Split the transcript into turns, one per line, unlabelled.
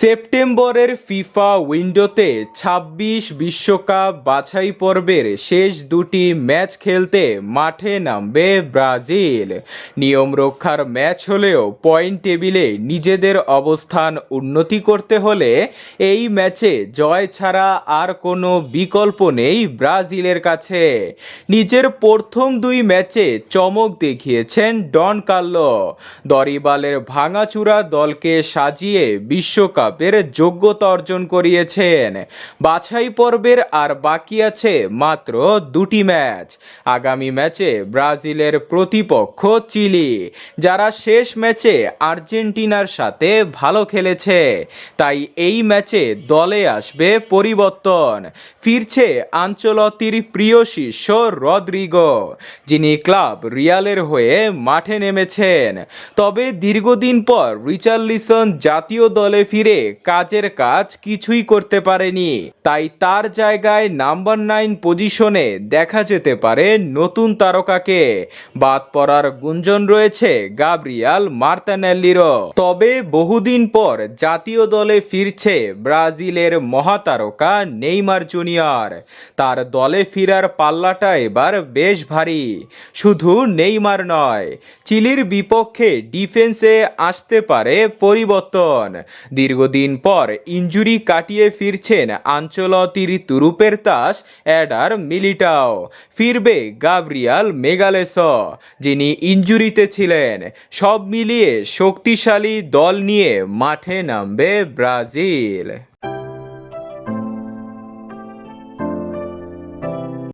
সেপ্টেম্বরের ফিফা উইন্ডোতে ২৬ বিশ্বকাপ বাছাই পর্বের শেষ দুটি ম্যাচ খেলতে মাঠে নামবে ব্রাজিল। নিয়ম রক্ষার ম্যাচ হলেও পয়েন্ট টেবিলে নিজেদের অবস্থান উন্নতি করতে হলে এই ম্যাচে জয় ছাড়া আর কোনো বিকল্প নেই ব্রাজিলের কাছে। নিজের প্রথম দুই ম্যাচে চমক দেখিয়েছেন ডন কার্লো। দরিবালের ভাঙাচুরা দলকে সাজিয়ে বিশ্বকাপের যোগ্যতা অর্জন করিয়েছেন। বাছাই পর্বের আর বাকি আছে মাত্র দুটি ম্যাচ। আগামী ম্যাচে ব্রাজিলের প্রতিপক্ষ চিলি, যারা শেষ ম্যাচে আর্জেন্টিনার সাথে ভালো খেলেছে। তাই এই ম্যাচে দলে আসবে পরিবর্তন। ফিরছে আঞ্চলতির প্রিয় শিষ্য রদ্রিগো, যিনি ক্লাব রিয়ালের হয়ে মাঠে নেমেছেন। তবে দীর্ঘদিন পর রিচার্লিসন জাতীয় দলে ফিরে কাজের কাজ কিছুই করতে পারেনি। তাই তার জায়গায় নাম্বার নাইন পজিশনে দেখা যেতে পারে নতুন তারকাকে। বাদ পড়ার গুঞ্জন রয়েছে গাব্রিয়াল মার্তানেল্লিরও। তবে বহুদিন পর জাতীয় দলে ফিরছে ব্রাজিলের মহাতারকা নেইমার জুনিয়র। তার দলে ফিরার পাল্লাটা এবার বেশ ভারী। শুধু নেইমার নয়, চিলির বিপক্ষে ডিফেন্সে আসতে পারে পরিবর্তন। দীর্ঘদিন পর ইঞ্জুরি কাটিয়ে ফিরছেন আঞ্চলতির তুরুপের তাস অ্যাডার মিলিটাও। ফিরবে গাব্রিয়াল মেগালেস, যিনি ইঞ্জুরিতে ছিলেন। সব মিলিয়ে শক্তিশালী দল নিয়ে মাঠে নামবে ব্রাজিল।